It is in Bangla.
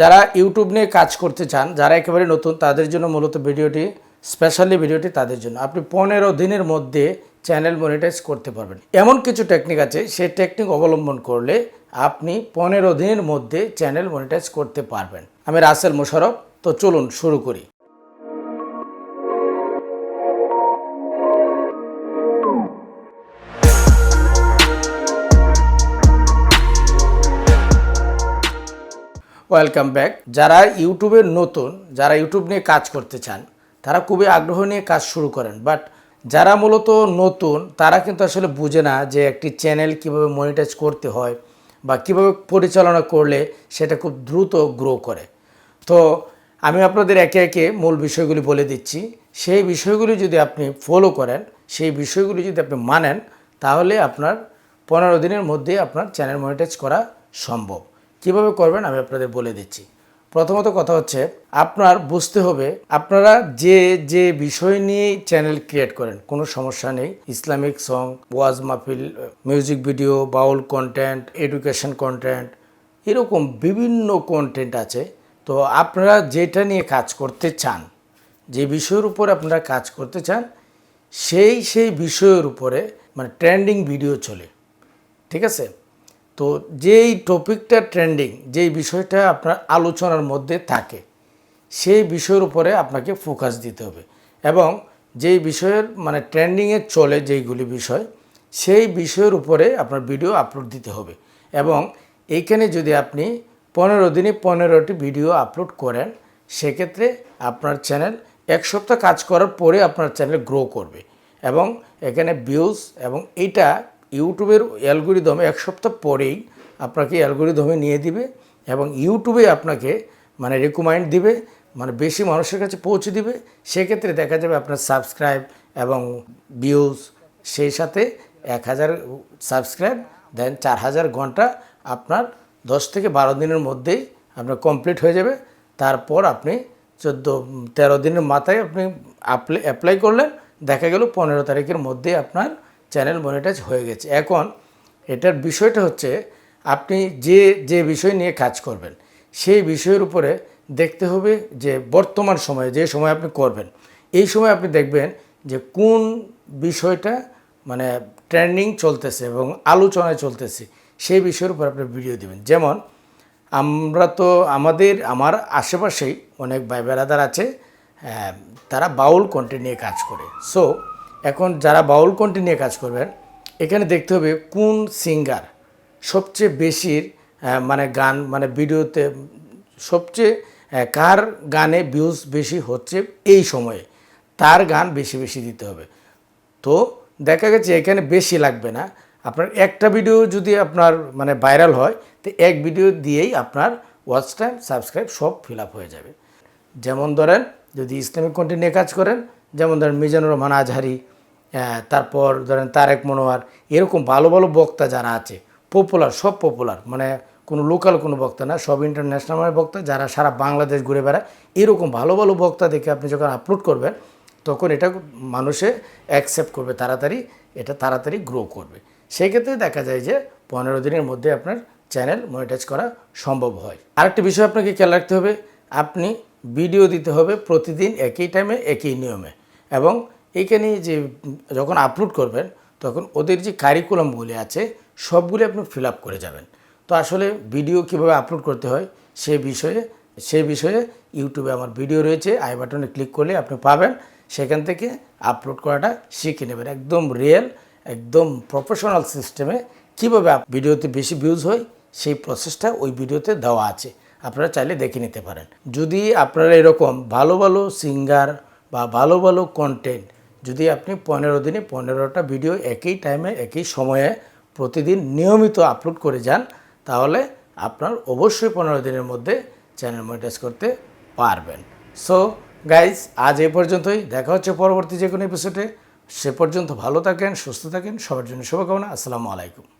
যারা ইউটিউব নিয়ে কাজ করতে চান, যারা একেবারে নতুন, তাদের জন্য মূলত ভিডিওটি স্পেশালি ভিডিওটি তাদের জন্য। আপনি পনেরো দিনের মধ্যে চ্যানেল মনিটাইজ করতে পারবেন। এমন কিছু টেকনিক আছে, সেই টেকনিক অবলম্বন করলে আপনি পনেরো দিনের মধ্যে চ্যানেল মনিটাইজ করতে পারবেন। আমি রাসেল মোশারফ তো চলুন শুরু করি। ওয়েলকাম ব্যাক যারা ইউটিউবে নতুন, যারা ইউটিউব নিয়ে কাজ করতে চান, তারা খুবই আগ্রহ নিয়ে কাজ শুরু করেন। বাট যারা মূলত নতুন, তারা কিন্তু আসলে বুঝে না যে একটি চ্যানেল কীভাবে মনিটাইজ করতে হয় বা কীভাবে পরিচালনা করলে সেটা খুব দ্রুত গ্রো করে। তো আমি আপনাদের একে একে মূল বিষয়গুলি বলে দিচ্ছি। সেই বিষয়গুলি যদি আপনি ফলো করেন, সেই বিষয়গুলি যদি আপনি মানেন, তাহলে আপনার পনেরো দিনের মধ্যে আপনার চ্যানেল মনিটাইজ করা সম্ভব। কীভাবে করবেন আমি আপনাদের বলে দিচ্ছি। প্রথমত কথা হচ্ছে, আপনার বুঝতে হবে, আপনারা যে যে বিষয় নিয়ে চ্যানেল ক্রিয়েট করেন, কোনো সমস্যা নেই। ইসলামিক সং ওয়াজ মাহফিল music video Baul content education content এরকম বিভিন্ন কন্টেন্ট আছে। তো আপনারা যেটা নিয়ে কাজ করতে চান, যে বিষয়ের উপর আপনারা কাজ করতে চান, সেই সেই বিষয়ের উপরে মানে ট্রেন্ডিং ভিডিও চলে। ঠিক আছে? তো যেই টপিকটা ট্রেন্ডিং যেই বিষয়টা আপনার আলোচনার মধ্যে থাকে, সেই বিষয়ের উপরে আপনাকে ফোকাস দিতে হবে। এবং যেই বিষয়ের মানে ট্রেন্ডিংয়ে চলে যেইগুলি বিষয়, সেই বিষয়ের উপরে আপনার ভিডিও আপলোড দিতে হবে। এবং এইখানে যদি আপনি পনেরো দিনে পনেরোটি ভিডিও আপলোড করেন, সেক্ষেত্রে আপনার চ্যানেল এক সপ্তাহ কাজ করার পরে আপনার চ্যানেল গ্রো করবে। এবং এখানে ভিউজ এবং এইটা ইউটিউবের অ্যালগোরিদম এক সপ্তাহ পরেই আপনাকে অ্যালগোরিদমে নিয়ে দিবে এবং ইউটিউবে আপনাকে মানে রেকমেন্ড দিবে মানে বেশি মানুষের কাছে পৌঁছে দিবে। সেক্ষেত্রে দেখা যাবে আপনার সাবস্ক্রাইব এবং ভিউজ সেই সাথে এক হাজার সাবস্ক্রাইব দেন চার হাজার ঘণ্টা আপনার দশ থেকে বারো দিনের মধ্যেই আপনার কমপ্লিট হয়ে যাবে। তারপর আপনি চোদ্দ, তেরো দিনের মাথায় আপনি অ্যাপ্লাই করলেন। দেখা গেল পনেরো তারিখের মধ্যে আপনার চ্যানেল মনিটাইজ হয়ে গেছে। এখন এটার বিষয়টা হচ্ছে, আপনি যে যে বিষয় নিয়ে কাজ করবেন, সেই বিষয়ের উপরে দেখতে হবে যে বর্তমান সময়ে, যে সময় আপনি করবেন, এই সময় আপনি দেখবেন যে কোন বিষয়টা মানে ট্রেন্ডিং চলতেছে এবং আলোচনায় চলতেছে, সেই বিষয়ের উপর আপনি ভিডিও দেবেন। যেমন, আমরা তো আমাদের, আমার আশেপাশেই অনেক ভাই বেড়াদার আছে তারা বাউল কন্টেন্ট নিয়ে কাজ করে। সো এখন যারা বাউল কন্টেন্ট নিয়ে কাজ করবেন, এখানে দেখতে হবে কোন সিঙ্গার সবচেয়ে বেশির মানে গান মানে ভিডিওতে সবচেয়ে কার গানে ভিউজ বেশি হচ্ছে এই সময়ে, তার গান বেশি বেশি দিতে হবে। তো দেখা গেছে এখানে বেশি লাগবে না। আপনার একটা ভিডিও যদি আপনার মানে ভাইরাল হয়, তো এক ভিডিও দিয়েই আপনার ওয়াচ টাইম সাবস্ক্রাইব সব ফিল আপ হয়ে যাবে। যেমন ধরেন, যদি ইসলামিক কন্টেন্ট নিয়ে কাজ করেন, যেমন ধরেন মিজানুর রহমান আজহারি তারপর ধরেন তারেক মনোয়ার, এরকম ভালো ভালো বক্তা যারা আছে পপুলার সব পপুলার মানে কোনো লোকাল কোনো বক্তা না, সব ইন্টারন্যাশনাল বক্তা যারা সারা বাংলাদেশ ঘুরে বেড়ায়, এরকম ভালো ভালো বক্তা দেখে আপনি যখন আপলোড করবেন, তখন এটা মানুষে অ্যাকসেপ্ট করবে, তাড়াতাড়ি এটা তাড়াতাড়ি গ্রো করবে। সেক্ষেত্রে দেখা যায় যে পনেরো দিনের মধ্যে আপনার চ্যানেল মনিটাইজ করা সম্ভব হয়। আরেকটি বিষয় আপনাকে খেয়াল রাখতে হবে, আপনি ভিডিও দিতে হবে প্রতিদিন একই টাইমে একই নিয়মে, এবং এইখানে যে যখন আপলোড করবেন, তখন ওদের যে কারিকুলামগুলি আছে, সবগুলি আপনি ফিল আপ করে যাবেন। তো আসলে ভিডিও কীভাবে আপলোড করতে হয়, সে বিষয়ে সে বিষয়ে ইউটিউবে আমার ভিডিও রয়েছে আই বাটনে ক্লিক করলে আপনি পাবেন। সেখান থেকে আপলোড করাটা শিখে নেবেন। একদম রিয়েল একদম প্রফেশনাল সিস্টেমে কীভাবে ভিডিওতে বেশি ভিউজ হয়, সেই প্রসেসটা ওই ভিডিওতে দেওয়া আছে। আপনারা চাইলে দেখে নিতে পারেন। যদি আপনারা এরকম ভালো ভালো সিঙ্গার বা ভালো ভালো কন্টেন্ট যদি আপনি পনেরো দিনে পনেরোটা ভিডিও একই টাইমে একই সময়ে প্রতিদিন নিয়মিত আপলোড করে যান, তাহলে আপনার অবশ্যই পনেরো দিনের মধ্যে চ্যানেল মনিটাইজ করতে পারবেন। সো গাইজ আজ এ পর্যন্তই। দেখা হচ্ছে পরবর্তী যে কোনো এপিসোডে সে পর্যন্ত ভালো থাকেন, সুস্থ থাকেন, সবার জন্য শুভকামনা। আসসালামু আলাইকুম।